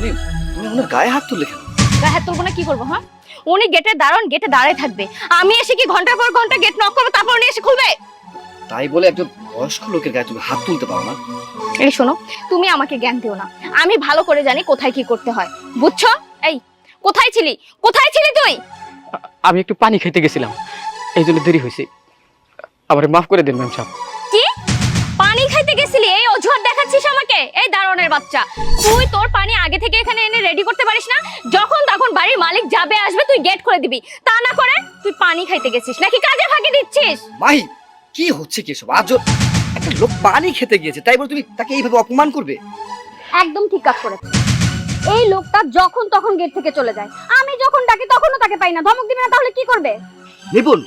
তুমি তুমি ওনার গায়ে হাত তুললে কেন? গায়ে হাত তুলবো না কি করব হ্যাঁ? উনি গেটে দাঁড়ান গেটে দাঁড়ায় থাকবে। আমি এসে কি ঘণ্টার পর ঘণ্টা গেট নক করব তারপর উনি এসে খুলবে? তাই বলে একজন বয়স্ক লোকের গায়ে তুমি হাত তুলতে পারো না। এই শোনো তুমি আমাকে জ্ঞান দিও না। আমি ভালো করে জানি কোথায় কি করতে হয়। বুঝছ? এই কোথায় ছিলি? কোথায় ছিলি তুই? আমি একটু পানি খেতে গেছিলাম। এই জন্য দেরি হয়েছে আবার মাফ করে দিন ম্যাম সাহেব। দারোয়ানের বাচ্চা। তুই তোর পানি আগে থেকে এখানে এনে রেডি করতে পারিস না? যখন তখন বাড়ির মালিক যাবে আসবে তুই গেট করে দিবি। তা না করে তুই পানি খাইতে গেছিস। নাকি কাজে ফাঁকি দিচ্ছিস? মাহি কি হচ্ছে কি সব আজ একটা লোক পানি খেতে গিয়েছে তাই বলে তুমি তাকে এইভাবে অপমান করবে? একদম ঠিক কাজ করেছে। এই লোকটা যখন তখন গেট থেকে চলে যায়। আমি যখন ডাকি তখনও তাকে পাই না। ধমক দিবে না তাহলে কি করবে? নিপুণ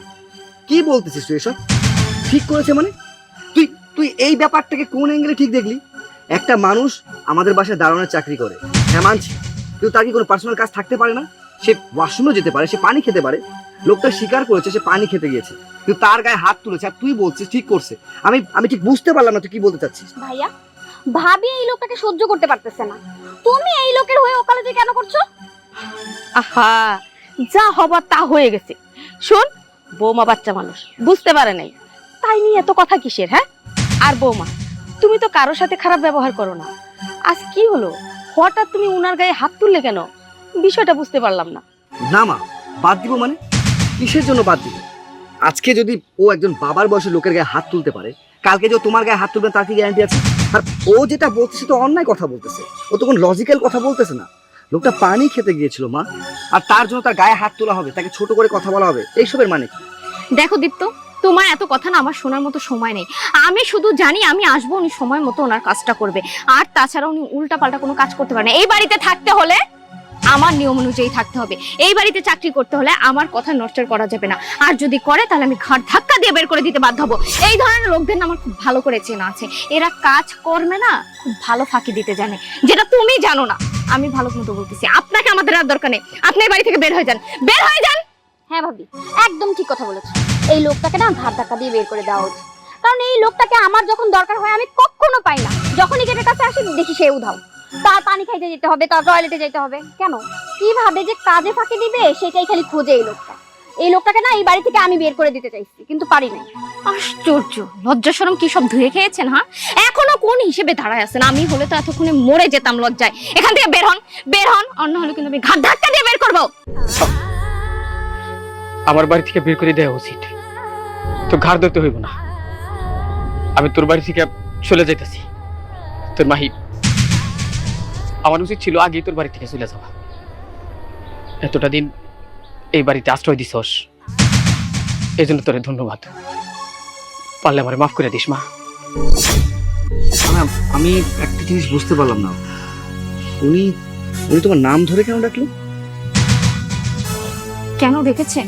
কি বলতেছিস তুই এসব? ঠিক করেছে মানে? তুই তুই এই ব্যাপারটাকে কোন অ্যাঙ্গেলে ঠিক দেখলি? একটা মানুষ আমাদের বাসায় দাঁড়ানোর চাকরি করে। হ্যাঁ মানছি। কিন্তু তার কি কোনো পার্সোনাল কাজ থাকতে পারে না? সে ওয়াশরুমে যেতে পারে সে পানি খেতে পারে। লোকটা স্বীকার করেছে সে পানি খেতে গিয়েছে। কিন্তু তার গায়ে হাত তুলেছে আর তুই বলছিস ঠিক করছে। আমি আমি ঠিক বুঝতে পারলাম না তুই কি বলতে চাচ্ছিস? ভাইয়া ভাবি এই লোকটাকে সহ্য করতে পারতেছে না। তুমি এই লোকের হয়ে ওকালতি কেন করছ? আহা যা হবার তা হয়ে গেছে। শোন বৌমা বাচ্চা মানুষ বুঝতে পারে নাই। তাই নিয়ে এত কথা কিসের হ্যাঁ? আর বৌমা তুমি তো কারোর সাথে খারাপ ব্যবহার করো না। আজ কি হলো? হঠাৎ তুমি উনার গায়ে হাত তুললে কেন? বিষয়টা বুঝতে পারলাম না। না মা বাদ দিব মানে? কিসের জন্য বাদ দিব? আজকে যদি ও একজন বাবার বয়সের লোকের গায়ে হাত তুলতে পারে কালকে যে তোমার গায়ে হাত তুলবে তার কি গ্যারান্টি আছে? আর ও যেটা বলতেছে তো অন্যায় কথা বলতেছে। ও তো কোনো লজিক্যাল কথা বলতেছে না। লোকটা পানি খেতে গিয়েছিল মা আর তার জন্য তার গায়ে হাত তোলা হবে তাকে ছোট করে কথা বলা হবে। এইসবের মানে কি? দেখো দীপ্ত তোমার এত কথা না আমার শোনার মতো সময় নেই। আমি শুধু জানি আমি আসব, উনি সময় মতো ওনার কাজটা করবে। আর তাছাড়া উনি উল্টা পাল্টা কোনো কাজ করতে পারে না। এই বাড়িতে থাকতে হলে আমার নিয়ম অনুযায়ী থাকতে হবে। এই বাড়িতে চাকরি করতে হলে আমার কথা নষ্ট করা যাবে না। আর যদি করে, তাহলে আমি ঘাট ধাক্কা দিয়ে বের করে দিতে বাধ্য হব। এই ধরনের লোকদের আমার খুব ভালো করে চেনা আছে। এরা কাজ করবে না খুব ভালো ফাঁকি দিতে জানে। যেটা তুমি জানো না। আমি ভালো মতো বলতেছি। আপনাকে আমাদের আর দরকার নেই। আপনি এই বাড়ি থেকে বের হয়ে যান। বের হয়ে যান! হ্যাঁ ভাবি, একদম ঠিক কথা বলেছ। এই লোকটাকে না ঘাট ধাক্কা দিয়ে বের করে দেওয়া উচিত। কারণ এই লোকটাকে আমার যখন দরকার হয় আমি কখনো পাই না। যখনই গেটের কাছে আসি দেখি সে উধাও। তার পানি খাইতে যেতে হবে তার টয়লেটে যেতে হবে। কেন? কীভাবে যে কাজে ফাঁকি দিবে সেটাই খালি খোঁজে এই লোকটা। এই লোকটাকে না এই বাড়ি থেকে আমি বের করে দিতে চাইছি কিন্তু পারি নাই। আশ্চর্য! লজ্জা শরম কি সব ধুয়ে খেয়েছেন হ্যাঁ? এখনও কোন হিসেবে দাঁড়ায় আছেন? আমি হলে তো এতক্ষণে মরে যেতাম লজ্জায়। এখান থেকে বের হন বের হন অন্য হলে কিন্তু আমি ঘাট ধাক্কা দিয়ে বের করব। আমার বাড়ি থেকে বের করে দেওয়া উচিত। তো ঘাড় ধরতে হইব না। আমি তোর বাড়ি থেকে চলে যাইতেছি। তোর মাহি আমার উচিত ছিল আগেই তোর বাড়ি থেকে চলে যাওয়া। এতটা দিন এই বাড়িতে আশ্রয় দিছস। এই জন্য তোরে ধন্যবাদ। পারলে আমার মাফ করে দিস মা। আমি একটা জিনিস বুঝতে পারলাম না। উনি উনি তোমার নাম ধরে কেন ডাকলো কেন রেখেছে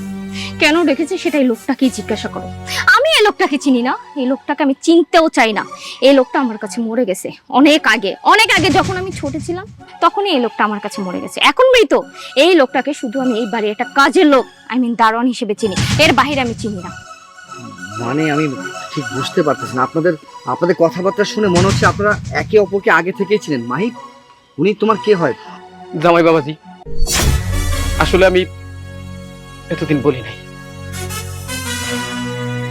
কেন রেখেছে সেটাই লোকটাকেই জিজ্ঞাসা করো। আমি এই লোকটাকে চিনি না এই লোকটাকে আমি চিনতেও চাই না। এই লোকটা আমার কাছে মরে গেছে অনেক আগে অনেক আগে যখন আমি ছোট ছিলাম তখনই এই লোকটা আমার কাছে মরে গেছে। এখন মৃত এই লোকটাকে শুধু আমি এই বাড়ির একটা কাজের লোক আই মিন দারোয়ান হিসেবে চিনি এর বাইরে আমি চিনি না। মানে আমি ঠিক বুঝতে পারতেছি না। আপনাদের আপনাদের কথাবার্তা শুনে মনে হচ্ছে আপনারা একে অপরকে আগে থেকেই ছিলেন মাহিব উনি তোমার কে হয়? জামাই বাবাজি আসলে আমি এতদিন বলি নাই।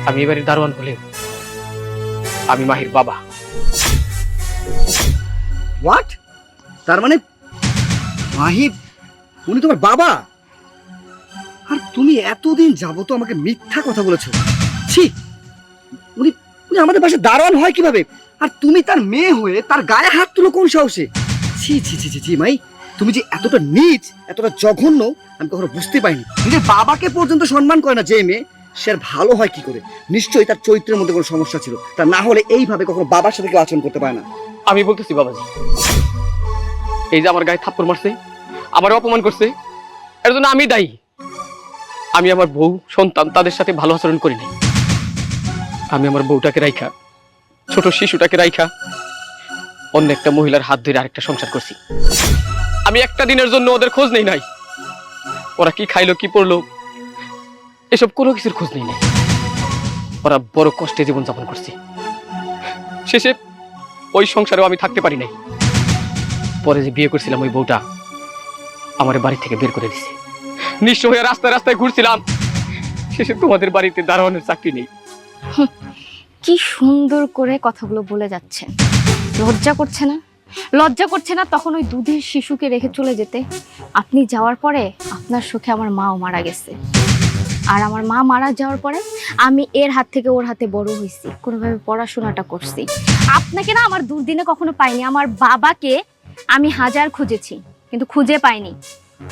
আমি এবারে দারোয়ান হলেও আমি মাহির বাবা। হোয়াট তার মানে মাহিব উনি তোমার বাবা? আর তুমি এতদিন যাব তো আমাকে মিথ্যা কথা বলেছ। ছি! উনি উনি আমাদের পাশে দারোয়ান হয় কীভাবে? আর তুমি তার মেয়ে হয়ে তার গায়ে হাত তুলো কোন সাহসে? ছি ছি ছি ছি ছি, মাই। তুমি যে এতটা নিচ, এতটা জঘন্য, আমি কখনো বুঝতে পারিনি। নিজের বাবাকে পর্যন্ত সম্মান করে না যে মেয়ে, সে আর ভালো হয় কি করে? নিশ্চয়ই তার চরিত্রের মধ্যে কোনো সমস্যা ছিল। তা না হলে এইভাবে কখনো বাবার সাথে কেউ আচরণ করতে পারে না। আমি বলতেছি, বাবাজি, এই যে আমার গায়ে থাপ্পড় মারছে আমার অপমান করছে, এর জন্য আমি দায়ী। আমি আমার বউ, সন্তান, তাদের সাথে ভালো আচরণ করি নাই। আমি আমার বউটাকে রাইখা, ছোট শিশুটাকে রাইখা, অন্য একটা মহিলার হাত ধরে আরেকটা সংসার করছি। আমি একটা দিনের জন্য ওদের খোঁজ নেই নাই। ওরা কি খাইলো, কি পড়ল, এসব কোনো কিছুর খোঁজ নেই নাই। ওরা বড় কষ্টে জীবনযাপন করছে। শেষে ওই সংসারেও আমি থাকতে পারি নাই। পরে যে বিয়ে করছিলাম ওই বউটা আমার বাড়ি থেকে বের করে দিছে। নিঃস্ব হয়ে রাস্তায় রাস্তায় ঘুরছিলাম। শেষে তোমাদের বাড়িতে দারোয়ানের চাকরি নেই। কি সুন্দর করে কথাগুলো বলে যাচ্ছেন। লজ্জা করছে না? লজ্জা করছে না তখন ওই দুধের শিশুকে রেখে চলে যেতে। আপনি যাওয়ার পরে আপনার সুখে আমার মাও মারা গেছে। আর আমার মা মারা যাওয়ার পরে আমি এর হাত থেকে ওর হাতে বড় হয়েছি কোনোভাবে পড়াশোনাটা করছি। আপনাকে না আমার দুর্দিনে কখনো পাইনি। আমার বাবাকে আমি হাজার খুঁজেছি কিন্তু খুঁজে পাইনি।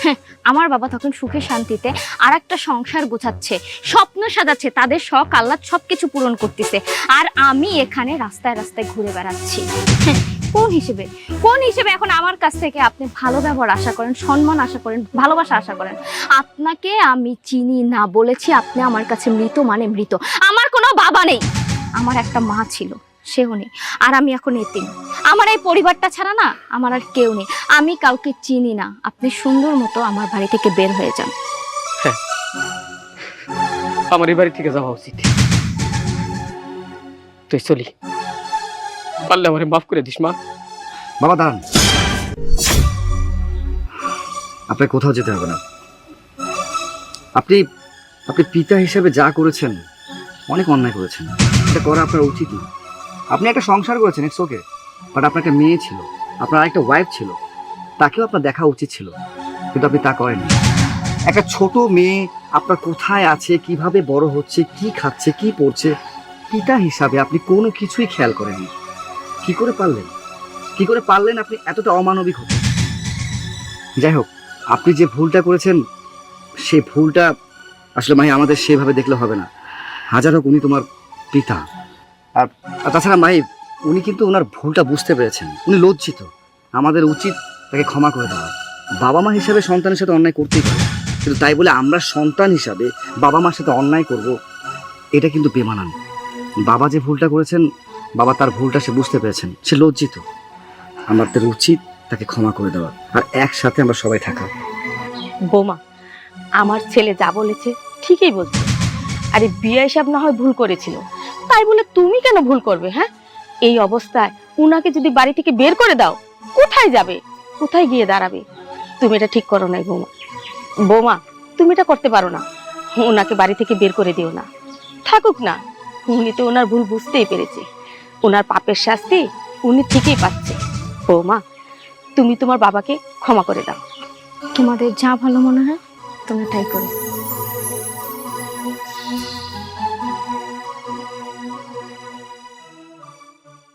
হ্যাঁ, আমার বাবা তখন সুখে শান্তিতে আর একটা সংসার গোছাচ্ছে স্বপ্ন সাজাচ্ছে তাদের শখ আল্লাহ সবকিছু পূরণ করতেছে। আর আমি এখানে রাস্তায় রাস্তায় ঘুরে বেড়াচ্ছি। হ্যাঁ, কোন হিসেবে? কোন হিসেবে এখন আমার কাছ থেকে আপনি ভালো ব্যবহার আশা করেন, সম্মান আশা করেন, ভালোবাসা আশা করেন? আপনাকে আমি চিনি না বলেছি আপনি আমার কাছে মৃত মানে মৃত। আমার কোনো বাবা নেই। আমার একটা মা ছিল, সেও নেই। আর আমি এখন এতিম আমার এই পরিবারটা ছাড়া না আমার আর কেউ নেই। আমি কাউকে চিনি না। আপনি সুন্দর মতো আমার বাড়ি থেকে বের হয়ে যান। আমার এই বাড়ি থেকে যাওয়া উচিত। তুই চলি। পারলে আমারে মাফ করে দিস, মা। বাবা, দাঁড়ান। আপনাকে কোথাও যেতে হবে না। আপনি আপনি পিতা হিসেবে যা করেছেন, অনেক অন্যায় করেছেন। এটা করা আপনার উচিত না আপনি একটা সংসার করেছেন ইটস ওকে বাট আপনার একটা মেয়ে ছিল, আপনার একটা ওয়াইফ ছিল, তাকেও আপনার দেখা উচিত ছিল। কিন্তু আপনি তা করেননি। একটা ছোট মেয়ে আপনার কোথায় আছে, কীভাবে বড় হচ্ছে, কি খাচ্ছে, কি পড়ছে, পিতা হিসাবে আপনি কোনো কিছুই খেয়াল করেননি। কি করে পারলেন? কি করে পারলেন আপনি এতটা অমানবিক হতে? যাই হোক, আপনি যে ভুলটা করেছেন সেই ভুলটা আসলে মাই আমাদের সেভাবে দেখলে হবে না। হাজার হোক উনি তোমার পিতা। আর আর তাছাড়া মাই উনি কিন্তু ওনার ভুলটা বুঝতে পেরেছেন। উনি লজ্জিত। আমাদের উচিত তাকে ক্ষমা করে দেওয়া। বাবা মা হিসাবে সন্তানের সাথে অন্যায় করতেই পারে। কিন্তু তাই বলে আমরা সন্তান হিসাবে বাবা মার সাথে অন্যায় করব, এটা কিন্তু বেমানান। বাবা যে ভুলটা করেছেন বাবা তার ভুলটা সে বুঝতে পেরেছেন। সে লজ্জিত। আমাদের উচিত তাকে ক্ষমা করে দেওয়া। আর একসাথে আমরা সবাই থাকা। বৌমা, আমার ছেলে যা বলেছে ঠিকই বলছে। আরে বিয়ে হিসাব না হয় ভুল করেছিল। তাই বলে তুমি কেন ভুল করবে হ্যাঁ? এই অবস্থায় উনাকে যদি বাড়ি থেকে বের করে দাও, কোথায় যাবে? কোথায় গিয়ে দাঁড়াবে? তুমি এটা ঠিক করো নাই বৌমা। বৌমা, তুমি এটা করতে পারো না। ওনাকে বাড়ি থেকে বের করে দিও না। থাকুক না। উনি তো ওনার ভুল বুঝতেই পেরেছে। ওনার পাপের শাস্তি উনি ঠিকই পাচ্ছে। মা তুমি তোমার বাবাকে ক্ষমা করে দাও। তোমাদের যা ভালো মনে হয়, তোমরা তাই করো।